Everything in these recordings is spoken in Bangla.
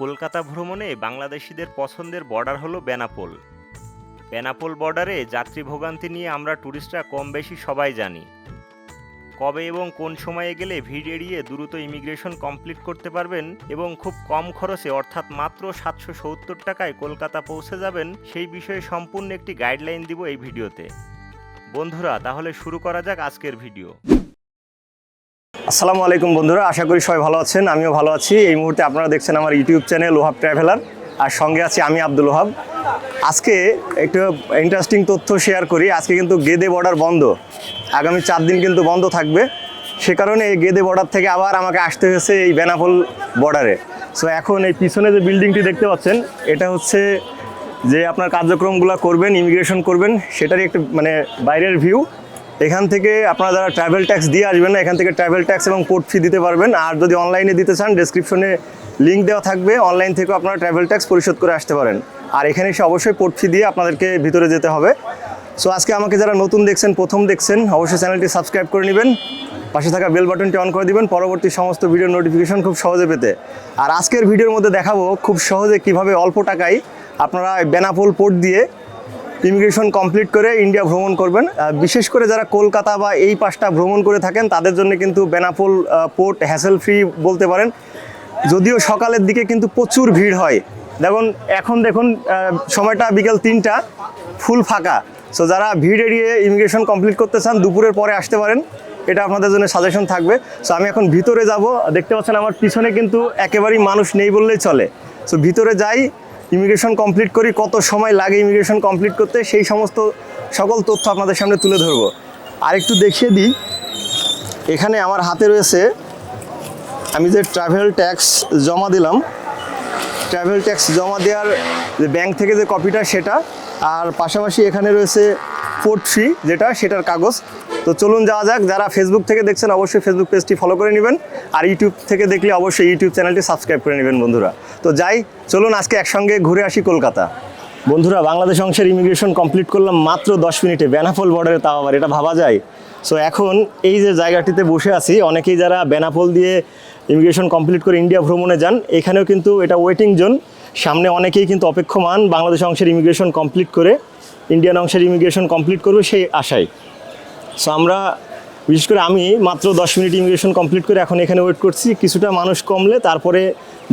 কলকাতা ভ্রমণে বাংলাদেশিদের পছন্দের বর্ডার হলো বেনাপোল। বেনাপোল বর্ডারে যাত্রী ভোগান্তি নিয়ে আমরা ট্যুরিস্টরা কম বেশি সবাই জানি। কবে এবং কোন সময়ে গেলে ভিড় এড়িয়ে দ্রুত ইমিগ্রেশন কমপ্লিট করতে পারবেন এবং খুব কম খরচে অর্থাৎ মাত্র সাতশো সত্তর টাকায় কলকাতা পৌঁছে যাবেন, সেই বিষয়ে সম্পূর্ণ একটি গাইডলাইন দিব এই ভিডিওতে। বন্ধুরা, তাহলে শুরু করা যাক আজকের ভিডিও। আসসালামু আলাইকুম বন্ধুরা, আশা করি সবাই ভালো আছেন, আমিও ভালো আছি। এই মুহূর্তে আপনারা দেখছেন আমার ইউটিউব চ্যানেল ওহাব ট্রাভেলার, আর সঙ্গে আছি আমি আব্দুল ওহাব আজকে একটু ইন্টারেস্টিং তথ্য শেয়ার করি, আজকে কিন্তু গেদে বর্ডার বন্ধ। আগামী চার দিন কিন্তু বন্ধ থাকবে। সে কারণে এই গেদে বর্ডার থেকে আবার আমাকে আসতে হয়েছে এই বেনাপোল বর্ডারে সো এখন এই পিছনে যে বিল্ডিংটি দেখতে পাচ্ছেন, এটা হচ্ছে যে আপনার কার্যক্রমগুলো করবেন ইমিগ্রেশন করবেন, সেটারই একটা মানে বাইরের ভিউ এখান থেকে আপনারা যারা ট্রাভেল ট্যাক্স দিয়ে আসবেন না, এখান থেকে ট্রাভেল ট্যাক্স এবং পোর্ট ফি দিতে পারবেন। আর যদি অনলাইনে দিতে চান ডেসক্রিপশনে লিঙ্ক দেওয়া থাকবে। অনলাইন থেকেও আপনারা ট্রাভেল ট্যাক্স পরিশোধ করে আসতে পারেন। আর এখানে এসে অবশ্যই পোর্ট ফি দিয়ে আপনাদেরকে ভিতরে যেতে হবে। সো আজকে আমাকে যারা নতুন দেখছেন, প্রথম দেখছেন, অবশ্যই চ্যানেলটি সাবস্ক্রাইব করে নেবেন। পাশে থাকা বেল বাটনটি অন করে দিবেন। পরবর্তী সমস্ত ভিডিও নোটিফিকেশন খুব সহজে পেতে। আর আজকের ভিডিওর মধ্যে দেখাবো খুব সহজে কীভাবে অল্প টাকায় আপনারা বেনাপোল পোর্ট দিয়ে ইমিগ্রেশন কমপ্লিট করে ইন্ডিয়া ভ্রমণ করবেন। বিশেষ করে যারা কলকাতা বা এই পাশটা ভ্রমণ করে থাকেন, তাদের জন্য কিন্তু বেনাপোল পোর্ট হ্যাসেল ফ্রি বলতে পারেন। যদিও সকালের দিকে কিন্তু প্রচুর ভিড় হয়। দেখুন, এখন দেখুন সময়টা বিকেল তিনটা, ফুল ফাঁকা। সো যারা ভিড় এড়িয়ে ইমিগ্রেশন কমপ্লিট করতে চান, দুপুরের পরে আসতে পারেন। এটা আপনাদের জন্য সাজেশন থাকবে। সো আমি এখন ভিতরে যাব। দেখতে পাচ্ছেন, আমার পিছনে কিন্তু একেবারেই মানুষ নেই বললেই চলে। সো ভিতরে যাই ইমিগ্রেশন কমপ্লিট করি, কত সময় লাগে ইমিগ্রেশন কমপ্লিট করতে, সেই সমস্ত সকল তথ্য আপনাদের সামনে তুলে ধরবো। আর একটু দেখিয়ে দিই, এখানে আমার হাতে রয়েছে, আমি যে ট্রাভেল ট্যাক্স জমা দিলাম ট্রাভেল ট্যাক্স জমা দেওয়ার যে ব্যাংক থেকে যে কপিটা সেটা, আর পাশাপাশি এখানে রয়েছে পোর্ট ফি যেটা সেটার কাগজ। তো চলুন যাওয়া যাক। যারা ফেসবুক থেকে দেখছেন, অবশ্যই ফেসবুক পেজটি ফলো করে নেবেন। আর ইউটিউব থেকে দেখলে অবশ্যই ইউটিউব চ্যানেলটি সাবস্ক্রাইব করে নেবেন বন্ধুরা। তো যাই, চলুন আজকে একসঙ্গে ঘুরে আসি কলকাতা। বন্ধুরা, বাংলাদেশ অংশের ইমিগ্রেশন কমপ্লিট করলাম মাত্র দশ মিনিটে। বেনাপোল বর্ডারে তাও আবার, এটা ভাবা যায়। সো এখন এই যে জায়গাটিতে বসে আছি, অনেকেই যারা বেনাপোল দিয়ে ইমিগ্রেশন কমপ্লিট করে ইন্ডিয়া ভ্রমণে যান, এখানেও কিন্তু এটা ওয়েটিং জোন সামনে অনেকেই কিন্তু অপেক্ষমান বাংলাদেশ অংশের ইমিগ্রেশন কমপ্লিট করে ইন্ডিয়ান অংশের ইমিগ্রেশন কমপ্লিট করবে সেই আশায়। সো আমরা, বিশেষ করে আমি মাত্র দশ মিনিট ইমিগ্রেশন কমপ্লিট করে এখন এখানে ওয়েট করছি। কিছুটা মানুষ কমলে তারপরে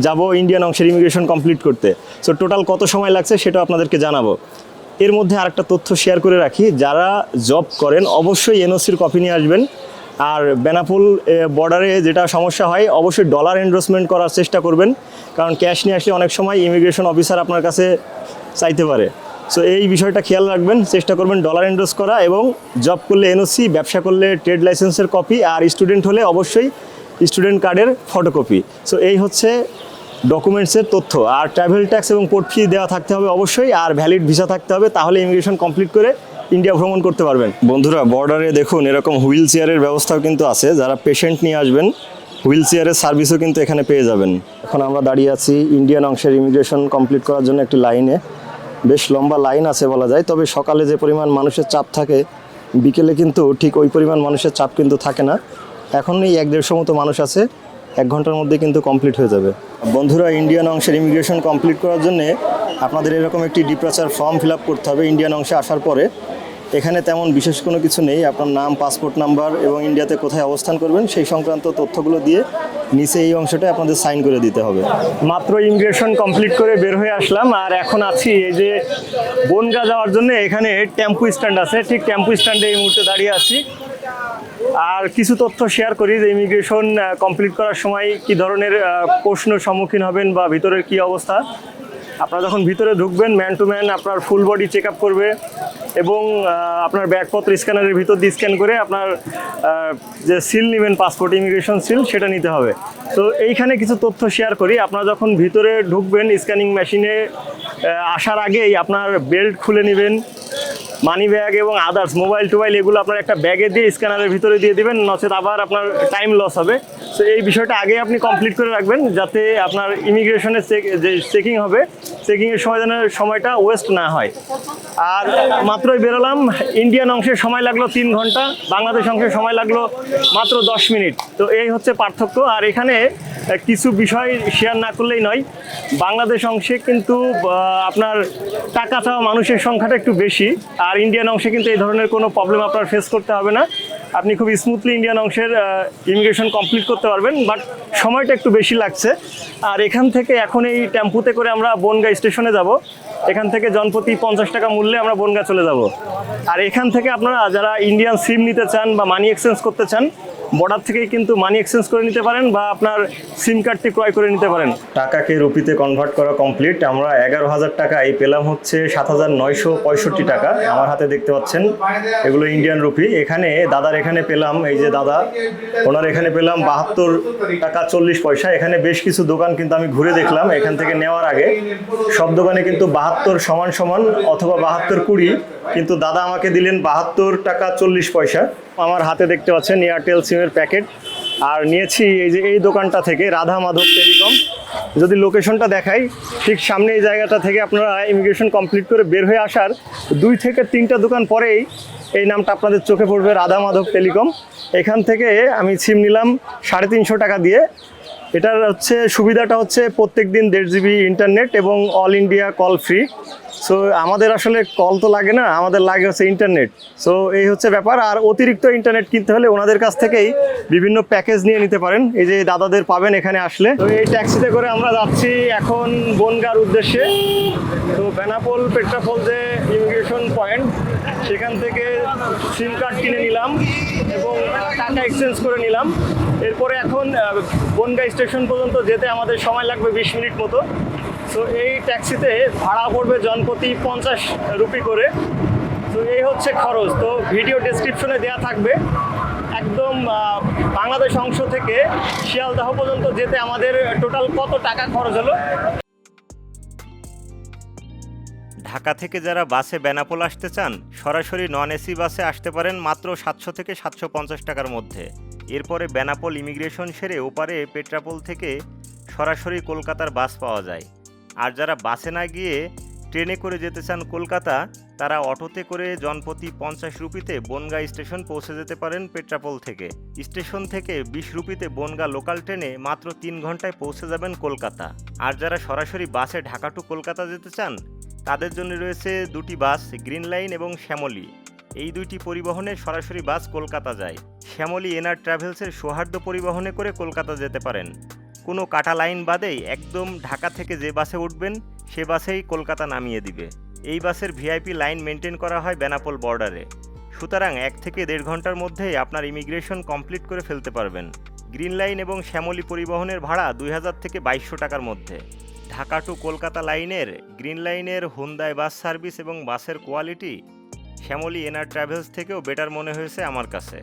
যাব ইন্ডিয়ান অংশের ইমিগ্রেশন কমপ্লিট করতে। সো টোটাল কত সময় লাগছে সেটা আপনাদেরকে জানাব। এর মধ্যে আরেকটা তথ্য শেয়ার করে রাখি। যারা জব করেন, অবশ্যই এনওসির কপি নিয়ে আসবেন। আর বেনাপুল বর্ডারে যেটা সমস্যা হয়, অবশ্যই ডলার এন্ডোসমেন্ট করার চেষ্টা করবেন। কারণ ক্যাশ নিয়ে আসলে অনেক সময় ইমিগ্রেশন অফিসার আপনার কাছে চাইতে পারে। সো এই বিষয়টা খেয়াল রাখবেন, চেষ্টা করবেন ডলার এন্ডোস করা এবং জব করলে এনওসি ব্যবসা করলে ট্রেড লাইসেন্সের কপি আর স্টুডেন্ট হলে অবশ্যই স্টুডেন্ট কার্ডের ফটোকপি সো এই হচ্ছে ডকুমেন্টসের তথ্য। আর ট্রাভেল ট্যাক্স এবং পোর্ট ফি দেওয়া থাকতে হবে অবশ্যই, আর ভ্যালিড ভিসা থাকতে হবে, তাহলে ইমিগ্রেশন কমপ্লিট করে ইন্ডিয়া ভ্রমণ করতে পারবেন। বন্ধুরা বর্ডারে দেখুন, এরকম হুইল চেয়ারের ব্যবস্থাও কিন্তু আছে। যারা পেশেন্ট নিয়ে আসবেন হুইল চেয়ারের সার্ভিসও কিন্তু এখানে পেয়ে যাবেন। এখন আমরা দাঁড়িয়ে আছি ইন্ডিয়ান অংশের ইমিগ্রেশন কমপ্লিট করার জন্য একটি লাইনে বেশ লম্বা লাইন আছে বলা যায়। তবে সকালে যে পরিমাণ মানুষের চাপ থাকে, বিকেলে কিন্তু ঠিক ওই পরিমাণ মানুষের চাপ কিন্তু থাকে না। এখন এই এক দেড়শো মতো মানুষ আছে, এক ঘণ্টার মধ্যে কিন্তু কমপ্লিট হয়ে যাবে। বন্ধুরা ইন্ডিয়ান অংশের ইমিগ্রেশন কমপ্লিট করার জন্য আপনাদের এরকম একটি ডিপ্রাচার ফর্ম ফিল করতে হবে ইন্ডিয়ান অংশে আসার পরে। এখানে তেমন বিশেষ কোনো কিছু নেই, আপনার নাম পাসপোর্ট নাম্বার এবং ইন্ডিয়াতে কোথায় অবস্থান করবেন সেই সংক্রান্ত তথ্যগুলো দিয়ে নিচে এই অংশটা আপনাদের সাইন করে দিতে হবে। মাত্র ইমিগ্রেশন কমপ্লিট করে বের হয়ে আসলাম, আর এখন আছি এই যে বনগা যাওয়ার জন্য, এখানে টেম্পু স্ট্যান্ড আছে, ঠিক টেম্পু স্ট্যান্ডে এই মুহূর্তে দাঁড়িয়ে আছি। আর কিছু তথ্য শেয়ার করি যে ইমিগ্রেশন কমপ্লিট করার সময় কি ধরনের প্রশ্ন সম্মুখীন হবেন বা ভিতরের কি অবস্থা। আপনারা যখন ভিতরে ঢুকবেন ম্যান টু ম্যান আপনার ফুল বডি চেক আপ করবে এবং আপনার ব্যাগপত্র স্ক্যানারের ভিতর দিয়ে স্ক্যান করে আপনার যে সিল নেবেন পাসপোর্ট ইমিগ্রেশন সিল সেটা নিতে হবে। তো এইখানে কিছু তথ্য শেয়ার করি। আপনারা যখন ভিতরে ঢুকবেন স্ক্যানিং মেশিনে আসার আগেই আপনার বেল্ট খুলে নেবেন। মানি ব্যাগ এবং আদার্স, মোবাইল, টোবাইল, এগুলো আপনার একটা ব্যাগে দিয়ে স্ক্যানারের ভিতরে দিয়ে দেবেন, নচেত আবার আপনার টাইম লস হবে। তো এই বিষয়টা আগে আপনি কমপ্লিট করে রাখবেন, যাতে আপনার ইমিগ্রেশনের যে চেকিং হবে চেকিংয়ের সময় যেন সময়টা ওয়েস্ট না হয়। আর মাত্রই বেরোলাম ইন্ডিয়ান অংশের সময় লাগল তিন ঘণ্টা, বাংলাদেশ অংশের সময় লাগল মাত্র দশ মিনিট। তো এই হচ্ছে পার্থক্য। আর এখানে কিছু বিষয় শেয়ার না করলেই নয়। বাংলাদেশ অংশে কিন্তু আপনার টাকা চাওয়া মানুষের সংখ্যাটা একটু বেশি, আর ইন্ডিয়ান অংশে কিন্তু এই ধরনের কোনো প্রবলেম আপনার ফেস করতে হবে না। আপনি খুব স্মুথলি ইন্ডিয়ান অংশের ইমিগ্রেশন কমপ্লিট করতে পারবেন বাট সময়টা একটু বেশি লাগছে। আর এখান থেকে এখন এই টেম্পুতে করে আমরা বনগা স্টেশনে যাব। এখান থেকে জনপ্রতি পঞ্চাশ টাকা মূল্যে আমরা বনগা চলে যাব। আর এখান থেকে আপনারা যারা ইন্ডিয়ান সিম নিতে চান বা মানি এক্সচেঞ্জ করতে চান বর্ডার থেকেই কিন্তু মানি এক্সচেঞ্জ করে নিতে পারেন বা আপনার সিম কার্ডটি ক্রয় করে নিতে পারেন। টাকাকে রুপিতে কনভার্ট করা কমপ্লিট আমরা এগারো হাজার টাকায় পেলাম হচ্ছে সাত হাজার নয়শো পঁয়ষট্টি টাকা। আমার হাতে দেখতে পাচ্ছেন, এগুলো ইন্ডিয়ান রুপি এখানে দাদার এখানে পেলাম, এই যে দাদা, ওনার এখানে পেলাম বাহাত্তর টাকা চল্লিশ পয়সা। এখানে বেশ কিছু দোকান কিন্তু আমি ঘুরে দেখলাম, এখান থেকে নেওয়ার আগে। সব দোকানে কিন্তু বাহাত্তর সমান সমান অথবা বাহাত্তর কুড়ি, কিন্তু দাদা আমাকে দিলেন বাহাত্তর টাকা চল্লিশ পয়সা। আমার হাতে দেখতে পাচ্ছেন এয়ারটেল সিমের প্যাকেট। আর নিয়েছি এই যে এই দোকানটা থেকে রাধা মাধব টেলিকম। যদি লোকেশনটা দেখাই, ঠিক সামনে এই জায়গাটা থেকে আপনারা ইমিগ্রেশন কমপ্লিট করে বের হয়ে আসার দুই থেকে তিনটা দোকান পরেই এই নামটা আপনাদের চোখে পড়বে, রাধা মাধব টেলিকম। এখান থেকে আমি সিম নিলাম সাড়ে তিনশো টাকা দিয়ে। এটার হচ্ছে সুবিধাটা হচ্ছে প্রত্যেক দিন দেড় জিবি ইন্টারনেট এবং all India call free so আমাদের আসলে কল তো লাগে না, আমাদের লাগে হচ্ছে ইন্টারনেট সো এই হচ্ছে ব্যাপার, আর অতিরিক্ত ইন্টারনেট কিনতে হলে ওনাদের কাছ থেকেই বিভিন্ন প্যাকেজ নিয়ে নিতে পারেন। এই যে দাদাদের পাবেন এখানে আসলে। তো এই ট্যাক্সিতে করে আমরা যাচ্ছি এখন বনগার উদ্দেশ্যে। তো বেনাপোল পেট্রাপোল যে ইমিগ্রেশন পয়েন্ট সেখান থেকে সিম কার্ড কিনে নিলাম এবং টাকা এক্সচেঞ্জ করে নিলাম। এরপরে এখন বনগাঁ স্টেশন পর্যন্ত যেতে আমাদের সময় লাগবে বিশ মিনিট মতো। তো এই ট্যাক্সিতে ভাড়া পড়বে জনপ্রতি পঞ্চাশ রুপি করে। তো এই হচ্ছে খরচ। তো ভিডিও ডেসক্রিপশনে দেওয়া থাকবে। একদম বাংলাদেশ অংশ থেকে শিয়ালদাহ পর্যন্ত যেতে আমাদের টোটাল কত টাকা খরচ হলো? ঢাকা থেকে যারা বাসে বেনাপোল আসতে চান, সরাসরি নন এসি বাসে আসতে পারেন মাত্র সাতশো থেকে সাতশো পঞ্চাশ টাকার মধ্যে। এরপরে বেনাপোল ইমিগ্রেশন সেরে ওপারে পেট্রাপোল থেকে সরাসরি কলকাতার বাস পাওয়া যায়। আর যারা বাসে না গিয়ে ট্রেনে করে যেতে চান কলকাতা, তারা অটোতে করে জনপ্রতি পঞ্চাশ রুপিতে বনগা স্টেশন পৌঁছে যেতে পারেন পেট্রাপোল থেকে। স্টেশন থেকে বিশ রুপিতে বনগা লোকাল ট্রেনে মাত্র তিন ঘন্টায় পৌঁছে যাবেন কলকাতা। আর যারা সরাসরি বাসে ঢাকা টু কলকাতা যেতে চান, তাদের জন্য রয়েছে দুটি বাস, গ্রিন লাইন এবং শ্যামলী। এই দুইটি পরিবহনে সরাসরি বাস কলকাতা যায়। শ্যামলী এনআর ট্রাভেলসের সৌহার্দ্য পরিবহনে করে কলকাতা যেতে পারেন। কোনো কাটা লাইন বাদেই একদম ঢাকা থেকে যে বাসে উঠবেন, সে বাসেই কলকাতা নামিয়ে দিবে। এই বাসের ভিআইপি লাইন মেনটেন করা হয় বেনাপোল বর্ডারে। সুতরাং এক থেকে দেড় ঘণ্টার মধ্যেই আপনার ইমিগ্রেশন কমপ্লিট করে ফেলতে পারবেন। গ্রিন লাইন এবং শ্যামলী পরিবহনের ভাড়া দুই হাজার থেকে বাইশশো টাকার মধ্যে। ঢাকা টু কলকাতা লাইনের গ্রিন লাইনের হুন্দায় বাস সার্ভিস এবং বাসের কোয়ালিটি শ্যামলী এনআর ট্রাভেলস থেকেও বেটার মনে হয়েছে আমার কাছে।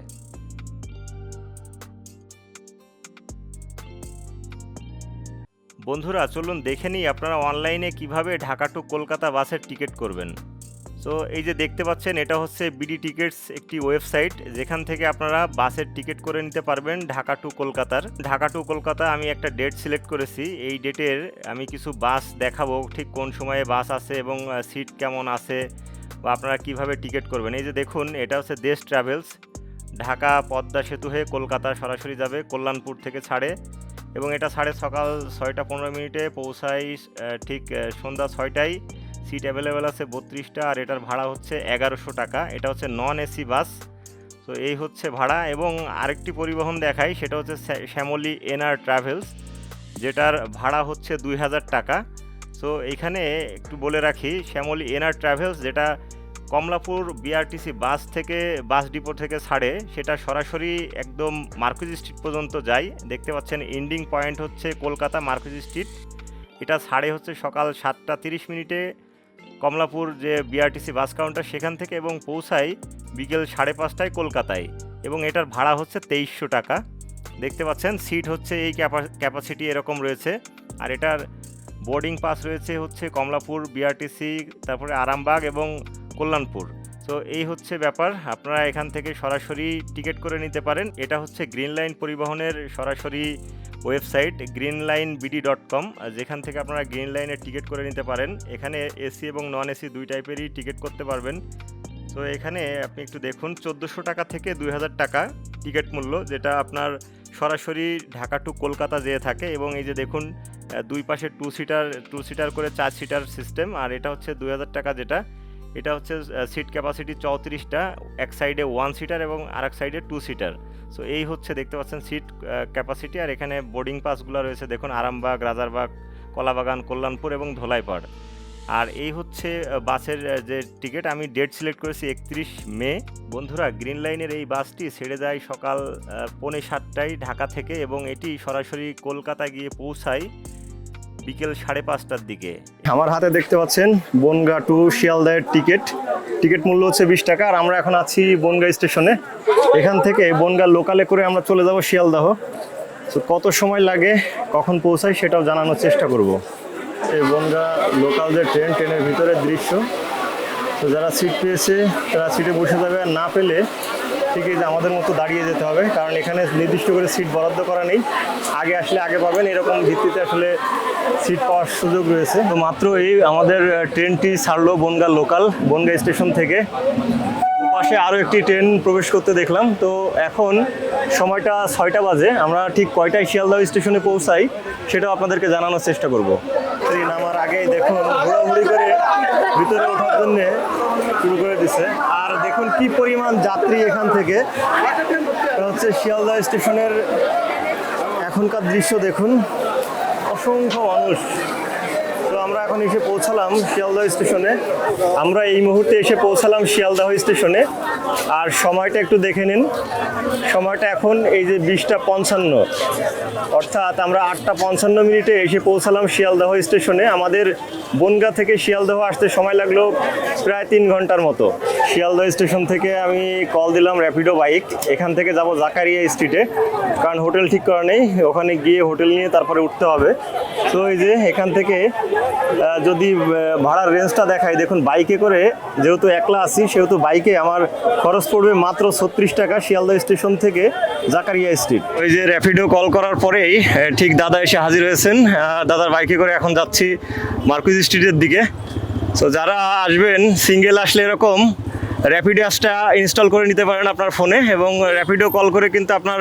বন্ধুরা, চলুন দেখে নিই আপনারা অনলাইনে কীভাবে ঢাকা টু কলকাতা বাসের টিকিট করবেন। তো এই যে দেখতে পাচ্ছেন, এটা হচ্ছে বিডি টিকিটস একটি ওয়েবসাইট যেখান থেকে আপনারা বাসের টিকিট করে নিতে পারবেন ঢাকা টু কলকাতার। ঢাকা টু কলকাতা আমি একটা ডেট সিলেক্ট করেছি। এই ডেটের আমি কিছু বাস দেখাবো, ঠিক কোন সময়ে বাস আছে এবং সিট কেমন আছে বা আপনারা কীভাবে টিকিট করবেন। এই যে দেখুন, এটা হচ্ছে দেশ ট্রাভেলস ঢাকা পদ্মা সেতু হয়ে কলকাতা সরাসরি যাবে, কল্যাণপুর থেকে ছাড়ে। এবং এটা সাড়ে সকাল ছয়টা পনেরো মিনিটে আহ, ঠিক সন্ধ্যা ছয়টায়। সিট অ্যাভেলেবেল আছে বত্রিশটা আর এটার ভাড়া হচ্ছে এগারোশো টাকা। এটা হচ্ছে নন এসি বাস তো এই হচ্ছে ভাড়া এবং আরেকটি পরিবহন দেখাই সেটা হচ্ছে শ্যা- শ্যামলী এনআর ট্রাভেলস যেটার ভাড়া হচ্ছে দুই হাজার টাকা। সো এখানে একটু বলে রাখি শ্যামলী এনআর ট্রাভেলস যেটা কমলাপুর বিআরটিসি বাস থেকে, বাস ডিপো থেকে ছাড়ে। সেটা সরাসরি একদম মার্কুজ স্ট্রিট পর্যন্ত যায়। দেখতে পাচ্ছেন এন্ডিং পয়েন্ট হচ্ছে কলকাতা মার্কুজ স্ট্রিট। এটা ছাড়ে হচ্ছে সকাল সাতটা তিরিশ মিনিটে কমলাপুর যে বিআরটিসি বাস কাউন্টার সেখান থেকে এবং পৌঁছায় বিকেল সাড়ে পাঁচটায় কলকাতায়। এবং এটার ভাড়া হচ্ছে তেইশশো টাকা। দেখতে পাচ্ছেন সিট হচ্ছে এই ক্যাপাসিটি এরকম রয়েছে। আর এটার বোর্ডিং পাস রয়েছে হচ্ছে কমলাপুর বিআরটিসি তারপরে আরামবাগ এবং কল্যাণপুর। তো এই হচ্ছে ব্যাপার। আপনারা এখান থেকে সরাসরি টিকিট করে নিতে পারেন। এটা হচ্ছে গ্রিন লাইন পরিবহনের সরাসরি website green line BD dot com যেখান থেকে আপনারা গ্রিন লাইনের টিকিট করে নিতে পারেন। এখানে এসি এবং নন এসি দুই টাইপেরই টিকিট করতে পারবেন। তো এখানে আপনি একটু দেখুন, চোদ্দোশো টাকা থেকে দুই হাজার টাকা টিকিট মূল্য, যেটা আপনার সরাসরি ঢাকা টু কলকাতা যেয়ে থাকে। এবং এই যে দেখুন দুই পাশে টু সিটার টু সিটার করে চার সিটার সিস্টেম আর এটা হচ্ছে দুই হাজার টাকা যেটা। এটা হচ্ছে সিট ক্যাপাসিটি চৌত্রিশটা, এক সাইডে ওয়ান সিটার এবং আর এক সাইডে টু সিটার সো এই হচ্ছে দেখতে পাচ্ছেন সিট ক্যাপাসিটি আর এখানে বোর্ডিং পাসগুলো রয়েছে, দেখুন আরামবাগ, রাজারবাগ, কলাবাগান, কল্যাণপুর এবং ধোলাইপাড়। আর এই হচ্ছে বাসের যে টিকিট আমি ডেট সিলেক্ট করেছি একত্রিশ মে। বন্ধুরা গ্রিন লাইনের এই বাসটি ছেড়ে যায় সকাল পৌনে সাতটায় ঢাকা থেকে এবং এটি সরাসরি কলকাতা গিয়ে পৌঁছায়। বিকেল সাড়ে পাঁচটার দিকে। আমার হাতে দেখতে পাচ্ছেন বনগা টু শিয়ালদাহের টিকিট। টিকিট মূল্য হচ্ছে বিশ টাকা, আর আমরা এখন আছি বনগা স্টেশনে। এখান থেকে বনগা লোকালে করে আমরা চলে যাব শিয়ালদাহ। তো কত সময় লাগে, কখন পৌঁছায় সেটাও জানানোর চেষ্টা করব। এই বনগা লোকাল যে ট্রেন, ট্রেনের ভিতরের দৃশ্য। তো যারা সিট পেয়েছে, তারা সিটে বসে যাবে। আর না পেলে ঠিক এই যে আমাদের মতো দাঁড়িয়ে যেতে হবে, কারণ এখানে নির্দিষ্ট করে সিট বরাদ্দ করা নেই। আগে আসলে আগে পাবেন, এরকম ভিত্তিতে আসলে সিট পাওয়ার সুযোগ রয়েছে। তো মাত্র এই আমাদের ট্রেনটি ছাড়লো বনগা লোকাল বনগা স্টেশন থেকে। পাশে আরও একটি ট্রেন প্রবেশ করতে দেখলাম। তো এখন সময়টা ছয়টা বাজে, আমরা ঠিক কয়টায় শিয়ালদহ স্টেশনে পৌঁছাই, সেটাও আপনাদেরকে জানানোর চেষ্টা করব। ট্রেন আমার আগেই দেখুন ঘোরাঘুরি করে ভিতরে ওঠার জন্য শুরু করে দিছে আর দেখুন কি পরিমাণ যাত্রী এখান থেকে? হচ্ছে শিয়ালদহ স্টেশনের এখনকার দৃশ্য দেখুন। অসংখ্য মানুষ। তো আমরা এখন এসে পৌঁছালাম শিয়ালদহ স্টেশনে। আমরা এই মুহূর্তে এসে পৌঁছালাম শিয়ালদহ স্টেশনে। আর সময়টা একটু দেখে নিন। সময়টা এখন এই যে বিশটা পঞ্চান্ন। অর্থাৎ আমরা আটটা পঞ্চান্ন মিনিটে এসে পৌঁছালাম শিয়ালদহ স্টেশনে। আমাদের বনগা থেকে শিয়ালদহ আসতে সময় লাগল প্রায় তিন ঘণ্টার মতো। শিয়ালদহ স্টেশন থেকে আমি কল দিলাম র্যাপিডো বাইক এখান থেকে যাব জাকারিয়া স্ট্রিটে কারণ হোটেল ঠিক করা নেই। ওখানে গিয়ে হোটেল নিয়ে তারপরে উঠতে হবে। তো এই যে এখান থেকে যদি ভাড়ার রেঞ্জটা দেখাই, দেখুন বাইকে করে যেহেতু একলা আছি, সেহেতু বাইকে আমার খরচ পড়বে মাত্র ছত্রিশ টাকা শিয়ালদহ স্টেশন থেকে জাকারিয়া স্ট্রিট ওই যে র্যাপিডো কল করার পরেই ঠিক দাদা এসে হাজির হয়েছেন। দাদার বাইকে করে এখন যাচ্ছি মার্কুজ স্ট্রিটের দিকে। তো যারা আসবেন সিঙ্গেল আসলে এরকম র্যাপিডো অ্যাপসটা ইনস্টল করে নিতে পারেন আপনার ফোনে এবং র্যাপিডো কল করে কিন্তু আপনার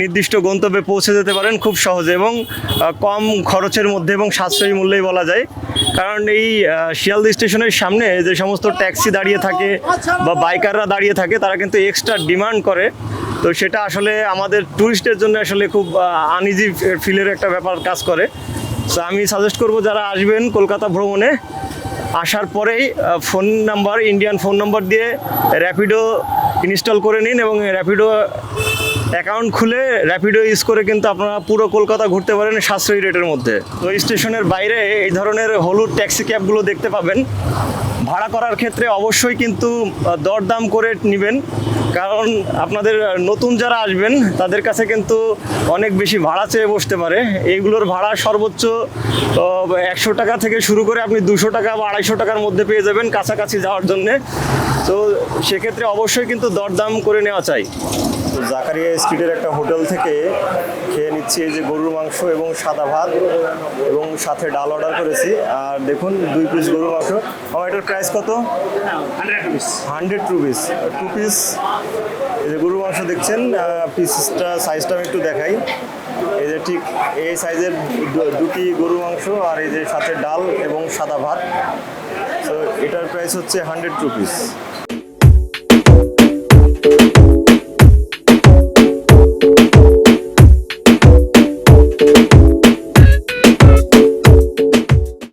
নির্দিষ্ট গন্তব্যে পৌঁছে যেতে পারেন খুব সহজে এবং কম খরচের মধ্যে এবং সাশ্রয়ী মূল্যেই বলা যায়। কারণ এই শিয়ালদি স্টেশনের সামনে যে সমস্ত ট্যাক্সি দাঁড়িয়ে থাকে বা বাইকাররা দাঁড়িয়ে থাকে, তারা কিন্তু এক্সট্রা ডিমান্ড করে। তো সেটা আসলে আমাদের ট্যুরিস্টের জন্য আসলে খুব আনইজি ফিলের একটা ব্যাপার কাজ করে। তো আমি সাজেস্ট করব যারা আসবেন কলকাতা ভ্রমণে আসার পরেই phone number Indian phone number দিয়ে র্যাপিডো ইনস্টল করে নিন এবং র্যাপিডো অ্যাকাউন্ট খুলে র্যাপিডো ইউজ করে কিন্তু আপনারা পুরো কলকাতা ঘুরতে পারেন সাশ্রয়ী রেটের মধ্যে। তো স্টেশনের বাইরে এই ধরনের হলুদ ট্যাক্সি ক্যাবগুলো দেখতে পাবেন। ভাড়া করার ক্ষেত্রে অবশ্যই কিন্তু দরদাম করে নেবেন। কারণ আপনাদের নতুন যারা আসবেন তাদের কাছে কিন্তু অনেক বেশি ভাড়া চেয়ে বসতে পারে। এইগুলোর ভাড়া সর্বোচ্চ একশো টাকা থেকে শুরু করে আপনি দুশো টাকা বা আড়াইশো টাকার মধ্যে পেয়ে যাবেন কাছাকাছি যাওয়ার জন্যে। তো সেক্ষেত্রে অবশ্যই কিন্তু দরদাম করে নেওয়া চাই। তো জাকারিয়া স্ট্রিটের একটা হোটেল থেকে খেয়ে নিচ্ছি এই যে গরুর মাংস এবং সাদা ভাত এবং সাথে ডাল অর্ডার করেছি। আর দেখুন দুই পিস গরুর মাংস। আমার এটার প্রাইস কত? Hundred rupees hundred rupees two piece যে গরুর মাংস দেখছেন পিসটা সাইজটা আমি একটু দেখাই। এই যে ঠিক এই সাইজের দুটি গরু মাংস আর এই যে সাথে ডাল এবং সাদা ভাত। তো এটার প্রাইস হচ্ছে হান্ড্রেড রুপিস